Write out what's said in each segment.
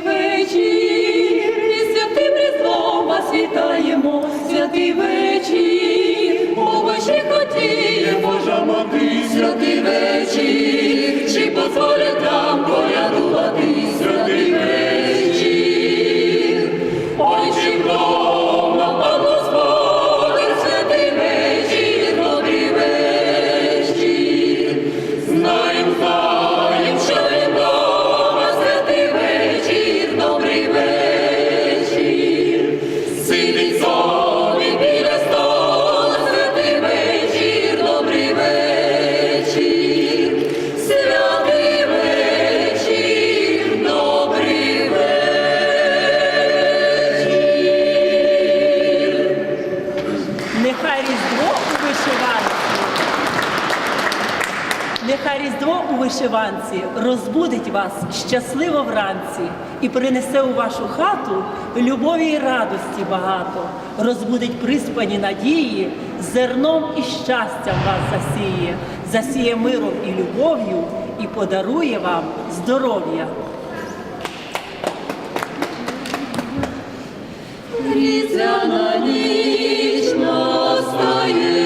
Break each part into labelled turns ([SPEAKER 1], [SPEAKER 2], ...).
[SPEAKER 1] вечір, і святим різдвом вас вітаємо, святий вечір, побачи хотіє Божа мати, святий вечір, чи дозволять нам порядувати? Святий вечір.
[SPEAKER 2] Різдво у вишиванці розбудить вас щасливо вранці і принесе у вашу хату любові і радості багато, розбудить приспані надії, зерном і щастям вас засіє, засіє миром і любов'ю і подарує вам здоров'я.
[SPEAKER 1] Різдвяна ніч настає.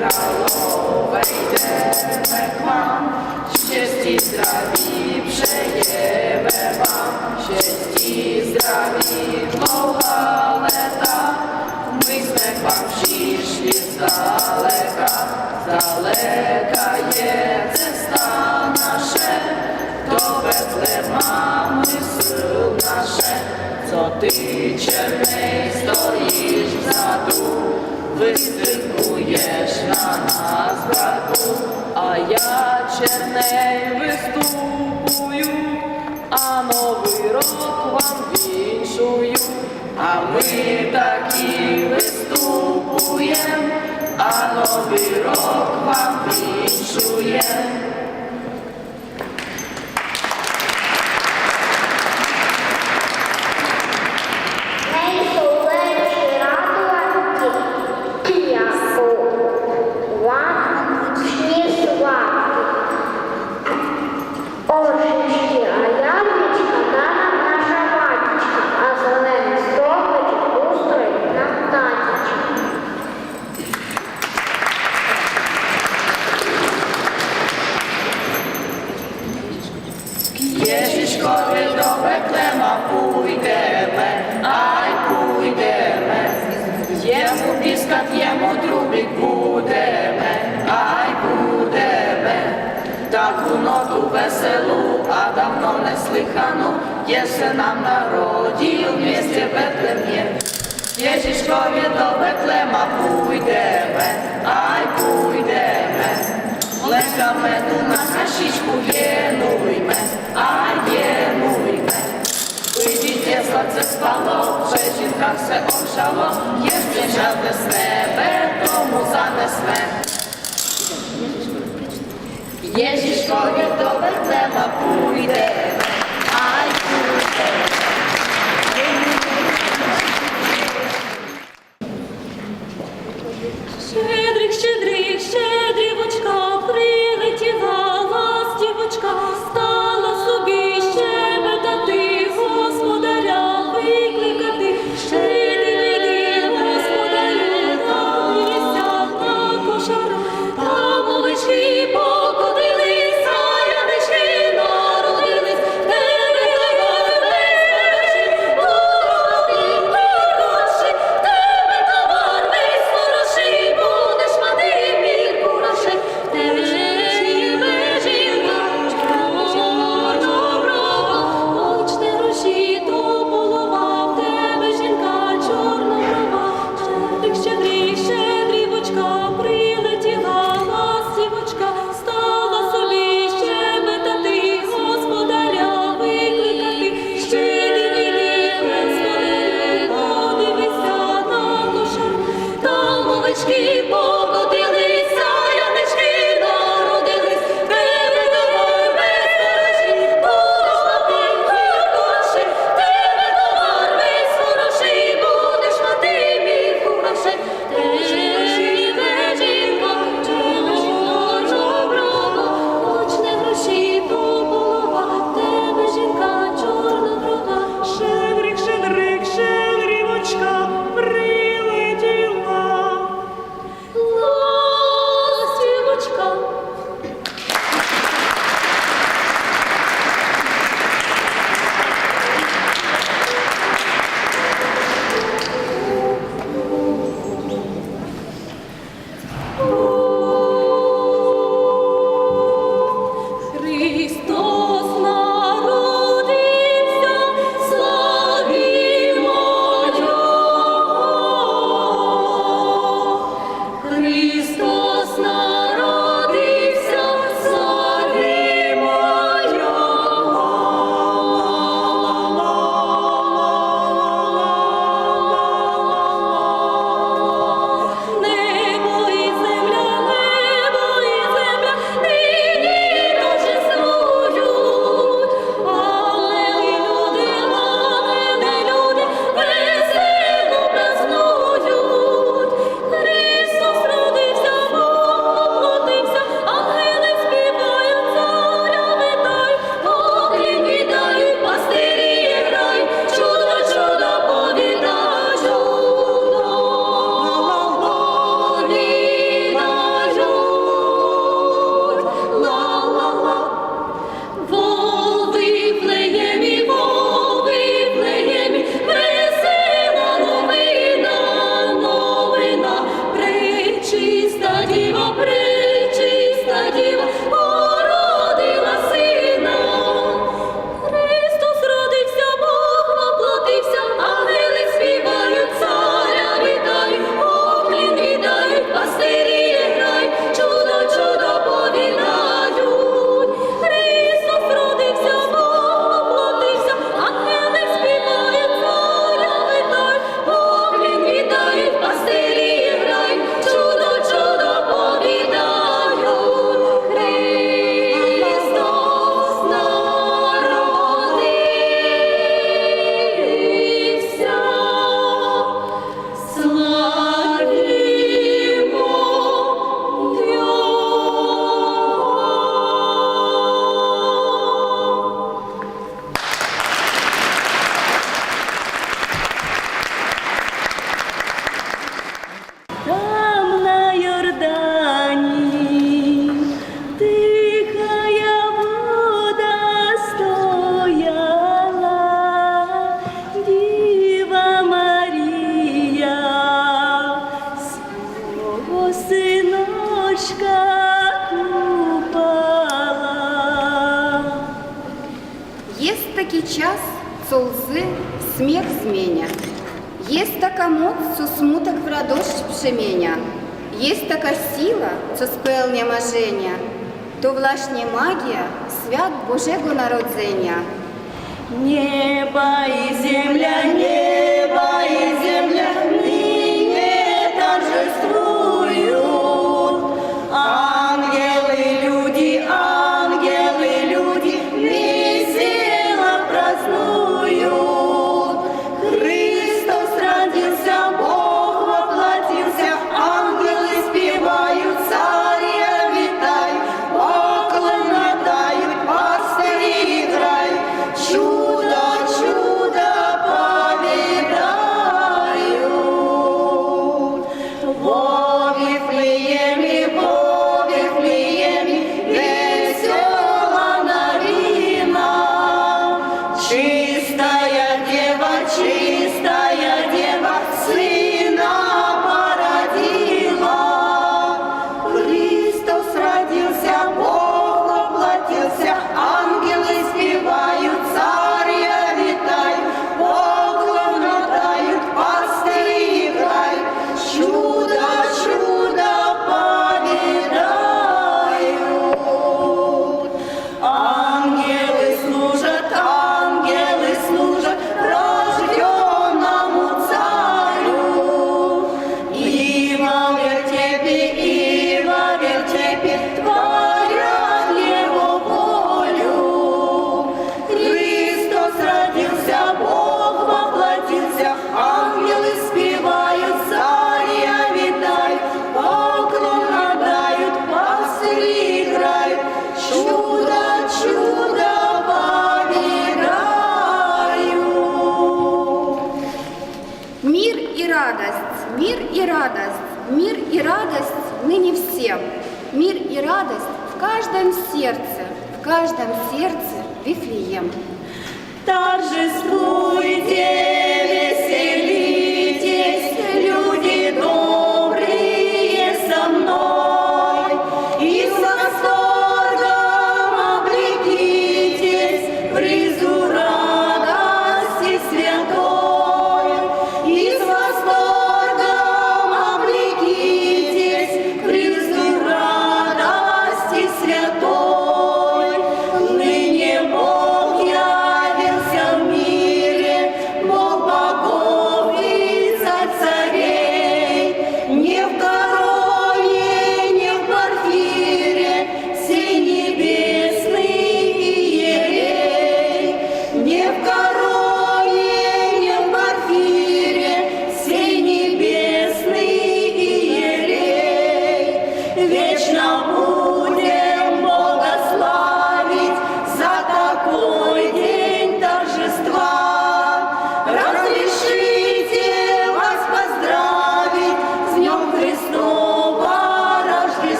[SPEAKER 1] królową wejdę wam, ścieżki zdrowi przejdziemy wam, ścieżki zdrowi planeta, myśmy wam przyszli z daleka, z daleka jedzeста nasze, do Betlema my sył
[SPEAKER 3] nasze, co ty ciemnej stoisz w zadu вистрибуєш на нас браку, а я черней виступую, а новий рок вам віншую, а ми такі виступуєм, а новий рок вам віншуєм. Єсе нам народі в місті Бетлем'є. Єжичкові до Бетлема пуйдеме, ай пуйдеме, Млека меду на кашичку єнуйме, а єнуйме. Вийдіть, сладце спало, в жінках все омшало, Єсть жаде з небе, тому занесме. Єжішкові до Бетлема пуйде, ай щедрих,
[SPEAKER 1] щедрик, щедрівочка, прилетіла ластівочка,
[SPEAKER 4] Jest taka moc, co smutek w radość przemienia, Jest taka сила, co spełnia marzenia, To właśnie magia, świat Bożego Narodzenia.
[SPEAKER 3] Небо и земля, небо и земля.
[SPEAKER 4] каждом сердце Вифлеем.
[SPEAKER 3] Торжествуйте!